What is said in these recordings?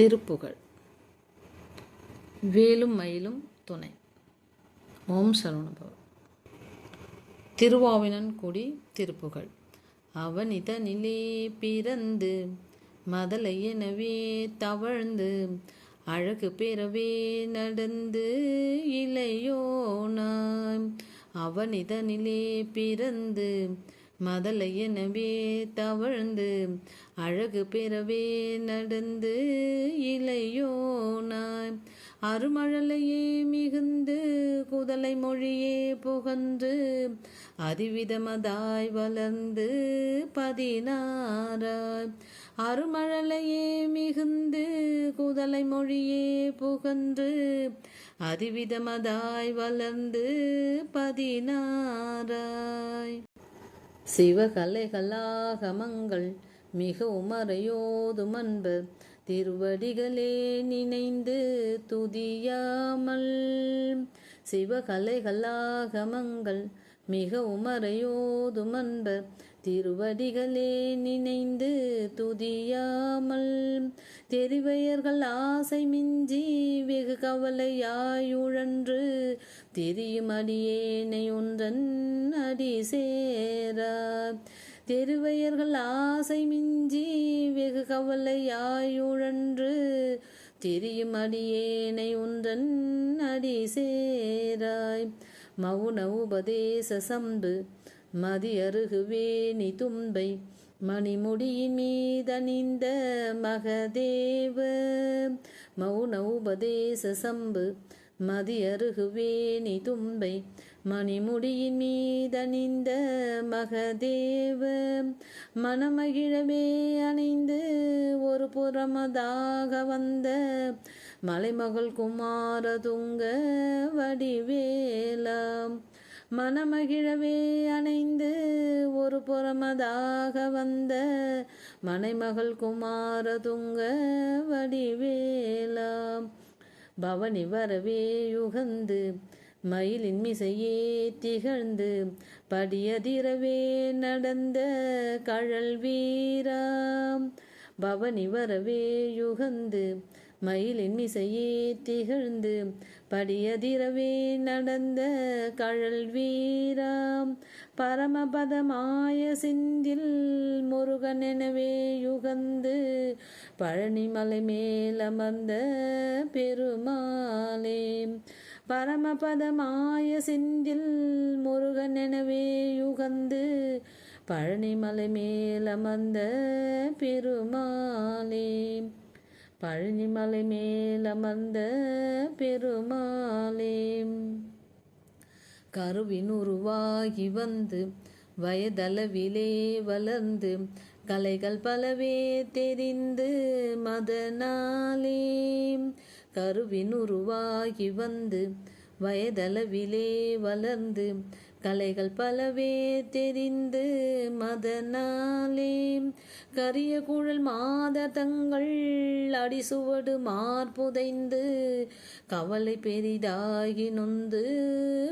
திருப்புகழ் வேலும் மயிலும் துணை. ஓம் சரவணபவ. திருவாவினன் கொடி திருப்புகழ் அவன் இதனிலே பிறந்து மதலை எனவே தவழ்ந்து அழகு பெறவே நடந்து இளையோனாய் அவன் இதனிலே பிறந்து மதலைய எனவே தவழ்ந்து அழகு பெறவே நடந்து இளையோனாய் அருமழலையே மிகுந்து குதலை மொழியே புகன்று அதிவிதமதாய் வளர்ந்து பதினாராய் அருமழலையே மிகுந்து குதலை மொழியே புகன்று அதிவிதமதாய் வளர்ந்து பதினாராய் சிவகலைகளாகமங்கள் மிக உமரையோதும் அன்பர் திருவடிகளே நினைந்து துதியாமல் சிவகலைகளாகமங்கள் மிக உமரையோதும் அன்பர் திருவடிகளே நினைந்து துதியாமல் தெரிவையர்கள் ஆசை மிஞ்சி வெகு கவலையாயுழன்று தெரியும் அடியேனை ஒன்றன் அடி சேரா. தெருவையர்கள் ஆசை மிஞ்சி வெகு கவலையாயுழன்று தெரியும் அடியேனை ஒன்றன் அடி சேராய். மௌன உபதேச சம்பு மதியருகுவேணி தும்பை மணிமுடியின் மீதணிந்த மகதேவ. மௌன உபதேச சம்பு மதியருகுவேணி தும்பை மணிமுடியின் மீதணிந்த மகதேவ. மனமகிழவே அணிந்து ஒரு புறமதாக வந்த மலைமகள் குமாரதுங்க வடிவேலாம் மனமகிழவே அணைந்து ஒரு புறமதாக வந்த மனைமகள் குமாரதுங்க வடிவேலாம். பவனி வரவே யுகந்து மயிலின் மிசையே திகழ்ந்து படியதிரவே நடந்த கழல் வீராம். பவனி வரவே யுகந்து மயிலின் மிசையே திகழ்ந்து படியதிரவே நடந்த கழல் வீராம். பரமபதமாய சிந்தில் முருகன் எனவே யுகந்து பழனிமலை மேலமர்ந்த பெருமாளே. பரமபதமாய சிந்தில் முருகன் எனவே யுகந்து பழனிமலை மேலமர்ந்த பெருமாளே. பழனிமலை மேலமர்ந்த பெருமாளே. கருவின் உருவாகி வந்து வயதளவிலே வளர்ந்து கலைகள் பலவே தெரிந்து மதனாலே. கருவின் உருவாகி வந்து வயதளவிலே வளர்ந்து கலைகள் பலவே தெரிந்து மதனாலே கரிய குழல் மாத தங்கள் அடிசுவடு மார்புதைந்து கவலை பெரிதாகி நொந்து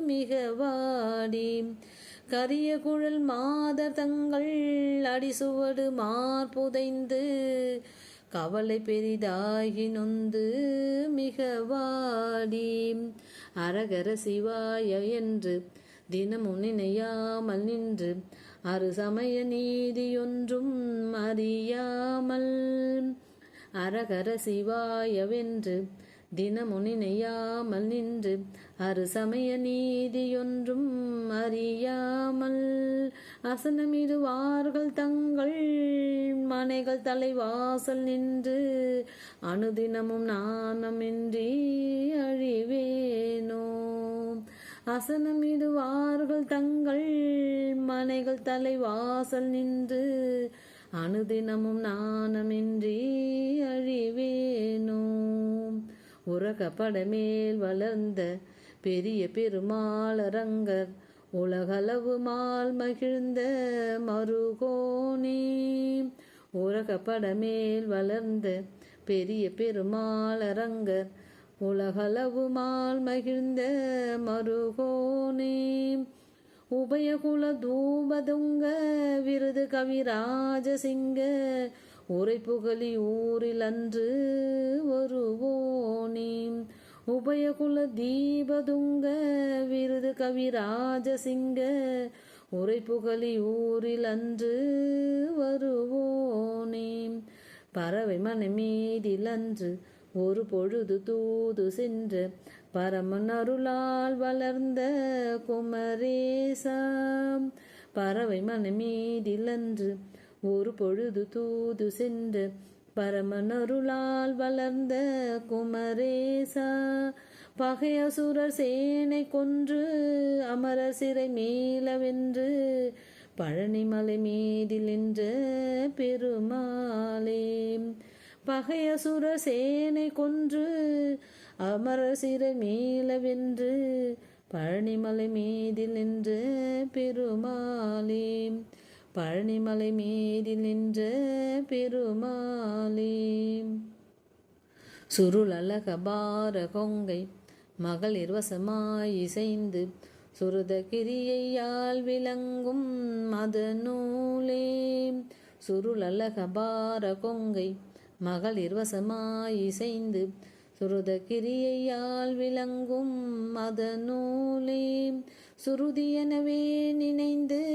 மிக வாடி. கரிய குழல் மாத தங்கள் அடிசுவடு மார்புதைந்து கவலை பெரிதாகி நொந்து மிக வாடி. அரகர சிவாய என்று தினமும் நினையாமல் நின்று அரு சமய நீதியொன்றும் அறியாமல் அரகர சிவாயவென்று தினமும் நினையாமல் நின்று அரு சமய நீதியொன்றும் அறியாமல் அசனமிடுவார்கள் தங்கள் மனைகள் தலைவாசல் நின்று அனுதினமும் நாணமின்றி அசனமிடுவார்கள் தங்கள் மனைகள் தலைவாசல் நின்று அனுதினமும் நாணமின்றி அழிவேனோ? உரகப்பட மேல் வளர்ந்த பெரிய பெருமாளரங்கர் உலகளவு மால் மகிழ்ந்த மருகோனே. உரகப்பட மேல் வளர்ந்த பெரிய பெருமாளரங்கர் உலகளவு மால் மகிழ்ந்த மருகோனே. உபயகுல தூபதுங்க விருது கவிராஜசிங்க. உரை புகழி ஊரில் அன்று வருவோனே. உபயகுல தீபதுங்க விருது கவிராஜசிங்க. உரை புகழி ஊரில் அன்று வருவோனே. பறவை மனமீதில் அன்று ஒரு பொழுது தூது சென்று பரமன் அருளால் வளர்ந்த குமரேசாம். பறவை மனமீதிலன்று ஒரு பொழுது தூது சென்று பரமன் அருளால் வளர்ந்த குமரேசா. பகையசுரர் சேனை கொன்று அமரர் சிறை மேலவென்று பழனிமலை மீதில் நின்ற பெருமாளே. பகையசுர சேனை கொன்று அமரர் சிறை மேலவென்று பழனிமலை மீதில் நின்ற பெருமாளே. பழனிமலை மீதில் நின்ற பெருமாளே. சுருளல கபார கொங்கை மகளிர் வசமாய் இசைந்து சுருத கிரியையால் விளங்கும் மத நூலே சுருளல கபார கொங்கை மகளிர் வசமாய் இசைந்து சுருத கிரியையால் விளங்கும் மத நூலே சுருதியனவே நினைந்து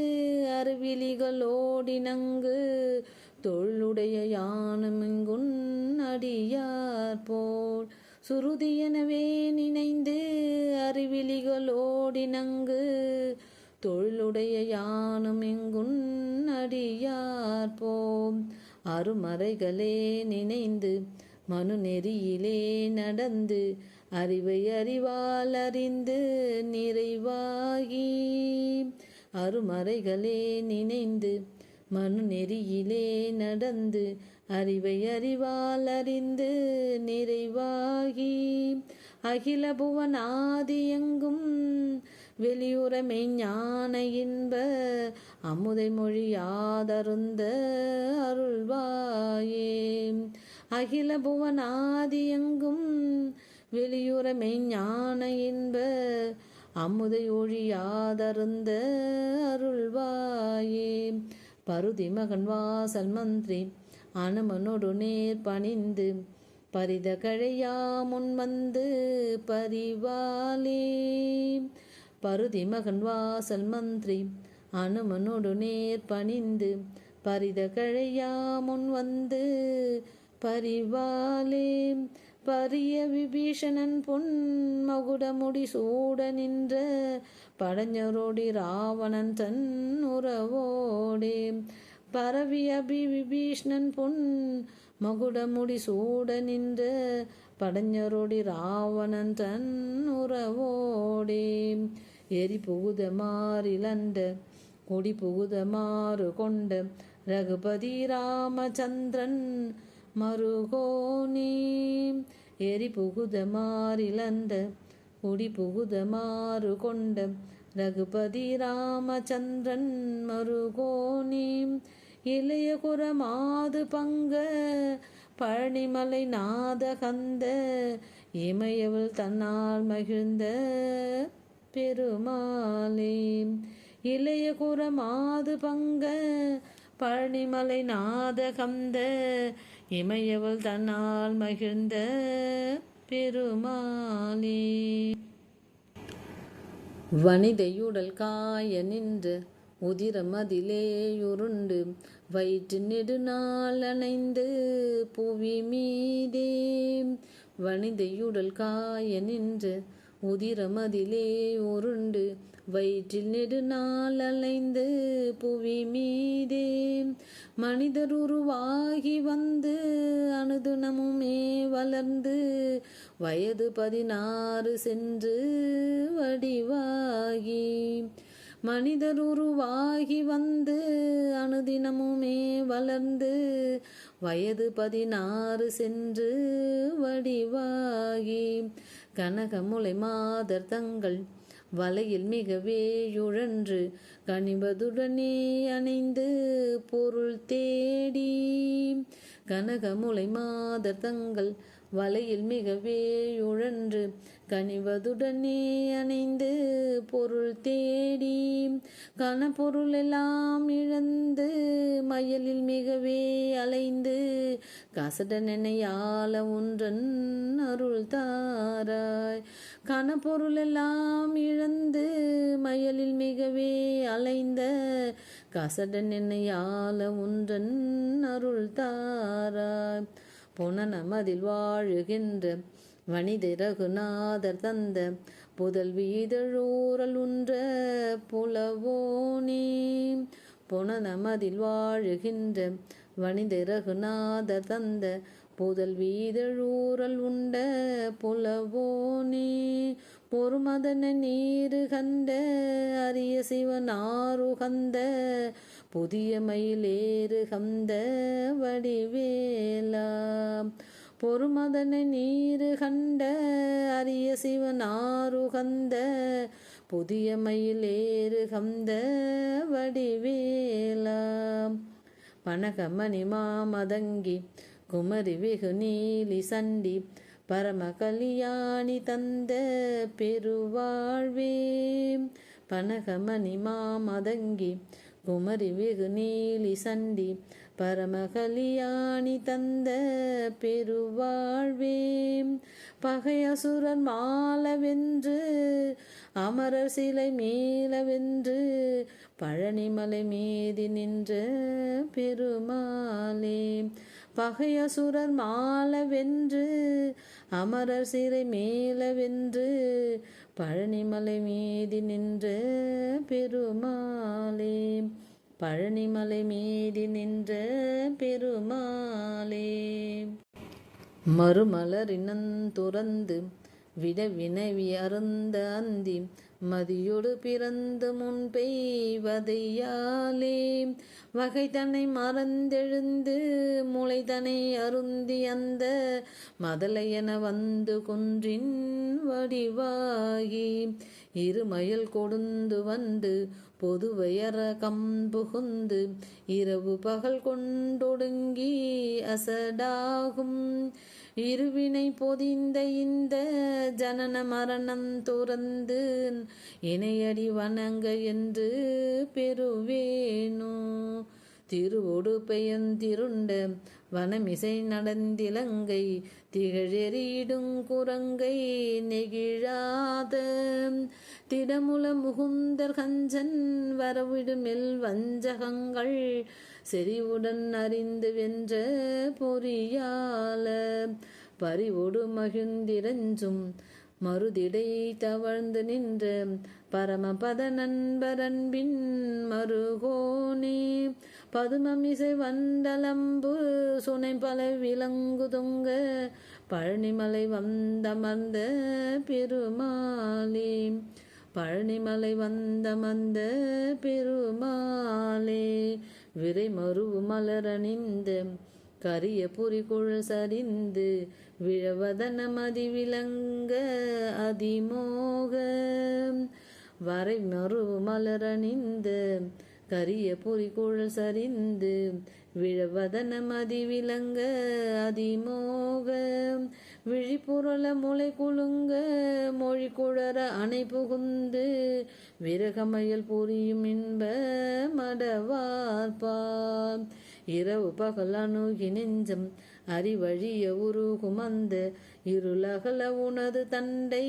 அருவிலிகளோடினங்கு தொழுடைய யானமெங்குன் அடியார் போல். சுருதியனவே நினைந்து அறிவிலிகளோடினங்கு தொழிலுடைய யானும் எங்குன் அடியார் போம். அருமறைகளே நினைந்து மனு நெறியிலே நடந்து அறிவை அறிவால் அறிந்து நிறைவாகி அருமறைகளே நினைந்து மனு நெறியிலே நடந்து அறிவை அறிவால் அறிந்து நிறைவாகி அகில புவனாதியெங்கும் வெளியுற மெய்ஞான இன்ப அமுதை மொழியாதருந்த அருள்வாயே. அகில புவனாதியெங்கும் வெளியுற மெய்ஞான இன்ப அமுதை ஒழியாதருந்த அருள்வாயே. பருதி மகன் வாசல் மந்திரி அனுமனோடு நேர் பணிந்து பரித கழையா முன் வந்து பரிவாலே பருதி மகன் வாசல் மந்திரி அனுமனோடு நேர் பணிந்து பரித கழையா முன் வந்து பரிவாலே பரிய விபீஷணன் பொன் மகுடமுடி சூட நின்ற படஞ்சரோடி ராவணன் தன் உறவோடே பரவி அபி விபீஷ்ணன் பொன் மகுடமுடி சூட நின்ற படஞ்சரோடி ராவணன் தன் உறவோடே. எரி புகுத மாறிலண்ட கொடி புகுத மாறு கொண்ட ரகுபதி ராமச்சந்திரன் மருகோனி. எரி புகுத மாறிலண்ட கொடி புகுத மாறு கொண்ட ரகுபதி ராமச்சந்திரன் மருகோனி. இளைய குரமாது பங்க பழனிமலை நாத கந்த இமையவள் தன்னால் மகிழ்ந்த பெருமாளே. இளைய குரமாது பங்க பழனிமலை நாத கந்த இமையவள் தன்னால் மகிழ்ந்த பெருமாளே. வனிதையுடல் காய நின்று உதிரமதிலேயுருண்டு வயிற்று நெடுநாள் அணைந்து புவி மீதே. வனிதையுடல் காய நின்று உதிரமதிலே உருண்டு வயிற்றில் நெடுநாள் அலைந்து புவி மீதே மனிதர் உருவாகி வந்து அனுதினமுமே வளர்ந்து வயது பதினாறு சென்று வடிவாகி. மனிதர் உருவாகி வந்து அனுதினமுமே வளர்ந்து வயது பதினாறு சென்று வடிவாகி. கனகமுலை மாதர் தங்கள் வலையில் மிகவே யுழன்று கனிவதுடனே அணைந்து பொருள் தேடி. கனகமுலை மாதர் தங்கள் வலையில் மிகவே உழன்று கனிவதுடனே அணைந்து பொருள் தேடி கனப்பொருள் எல்லாம் இழந்து மயலில் மிகவே அலைந்து கசட என்னையால ஒன்றன் அருள் தாராய். கனப்பொருள் எல்லாம் இழந்து மயலில் மிகவே அலைந்த கசட என்னையால ஒன்றன் அருள் தாராய். புனநமதில் வாழுகின்ற வனித ரகுநாதர் தந்த புதல் வீதழூரல் உன்ற புலவோனே. புனநமதில் வாழுகின்ற வனித ரகுநாதர் தந்த புதல் வீதழூரல் உண்ட புலவோனே. பொறுமதன நீரு கண்ட அரிய சிவனாரு கந்த புதிய மயிலேறு கந்த வடிவேலா பொறுமதன நீரு கண்ட அரிய சிவனாருகந்த புதிய மயிலேறு கந்த வடிவேலா பனகமணி மாமதங்கி குமரி வெகு நீலி சண்டி பரம கல்யாணி தந்த பெருவாழ்வே. பனகமணி மாமதங்கி குமரி வெகு நீலி சண்டி பரமகலியாணி தந்த பெருவாழ்வே. பகையசுரன் மாலவென்று அமரர் சிலை மேலவென்று பழனிமலை மீதி நின்ற பெருமாளே. பகையசுரர் மாலவென்று அமரர் சிறை மேலவென்று பழனிமலை மீதி நின்ற பெருமாளே பழனிமலை மீதி நின்ற பெருமாளே. மறுமலரினன் துறந்து விட வினவி அருந்த அந்தி மதியொடு பிறந்து முன் பெய்வதையாலே வகை தன்னை மறந்தெழுந்து முளை தன்னை அருந்தி அந்த மதலையென வந்து குன்றின் வடிவாகி இருமயல் கொடுந்து வந்து பொதுவையற கம்புகுந்து இரவு பகல் கொண்டொடுங்கி அசடாகும். இருவினை பொதிந்த இந்த ஜனன மரணம் துறந்து இணையடி வணங்க என்று பெறுவேனோ. திருவொடு பெயந்திருண்ட வனமிசை நடந்திலங்கை திகழெறியிடும் குரங்கை நெகிழாத. திடமுல முகுந்தர் கஞ்சன் வரவிடுமெல் வஞ்சகங்கள் செறிவுடன் அறிந்து வென்ற பொறியால பறிவோடு மகிழ்ந்திரஞ்சும் மறுதிடை தவழ்ந்து நின்ற பரமபத நண்பரன்பின் மருகோனே. பதுமமிசை வண்டலம்பு சுனை பல விலங்குதுங்க பழனிமலை வந்தமர்ந்த பெருமாளே. பழனிமலை வந்தமர்ந்த பெருமாளே. விரை மறுவு மலரணிந்து கரிய புரிகுழல் சரிந்து விழவதன மதி விளங்க அதிமோக. வரை மறுவு மலரணிந்து கரிய பொறிக்குழல் சரிந்து விழவதன மதி விளங்க அதிமோக. விழிப்புரள முளை குலுங்க மொழி குழற அணை புகுந்து விரகமயல் புரியும் இன்ப மடவார்பால் இரவு பகல் அணுகி நெஞ்சம் அறிவழிய உருகும் அந்த இருளகல உனது தண்டை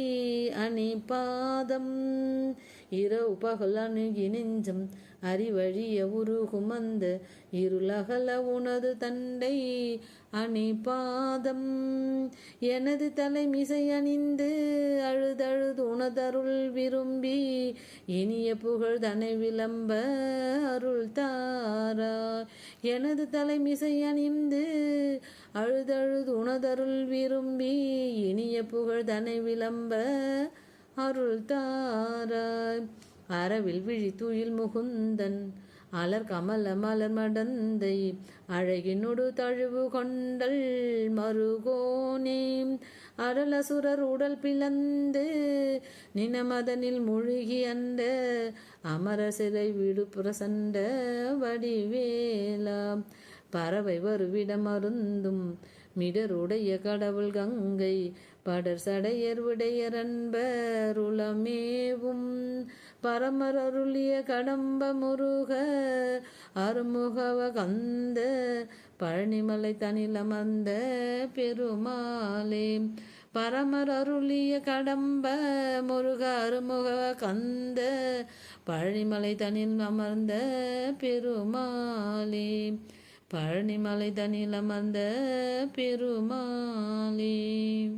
அணி பாதம் இரவு பகல் அணுகி நெஞ்சம் அறிவழிய உருகும் இருளகல உனது தண்டை அணி பாதம் எனது தலைமிசை அணிந்து அழுதழுது உனதருள் விரும்பி இனிய புகழ் தனை விளம்ப அருள் தாரா எனது தலைமிசை அணிந்து அழுதழுது உனதருள் விரும்பி இனிய புகழ் தனை விளம்ப அருள் தாராய் அறவில் விழி துயில் முகுந்தன் அலர் கமல மலர் மடந்தை அழகினொடு தழுவு கொண்டல் மருகோனே. அரலசுரர் உடல் பிளந்து நினமதனில் மூழ்கி அண்ட அமர சிறை வீடு புரசண்ட வடிவேலா பறவை வருவிடம் அருந்தும் மிடருடைய கடவுள் கங்கை படர் சடையர் விடையர் அன்பருளமேவும் பரமர் அருளிய கடம்ப முருக அருமுகவ கந்த பழனிமலை தனிலமர்ந்த பெருமாளே. பரமர் அருளிய கடம்ப முருக அருமுகவ கந்த பழனிமலை தனில் அமர்ந்த பெருமாளே. பழனிமலை தனில் அமர்ந்த பெருமாளே.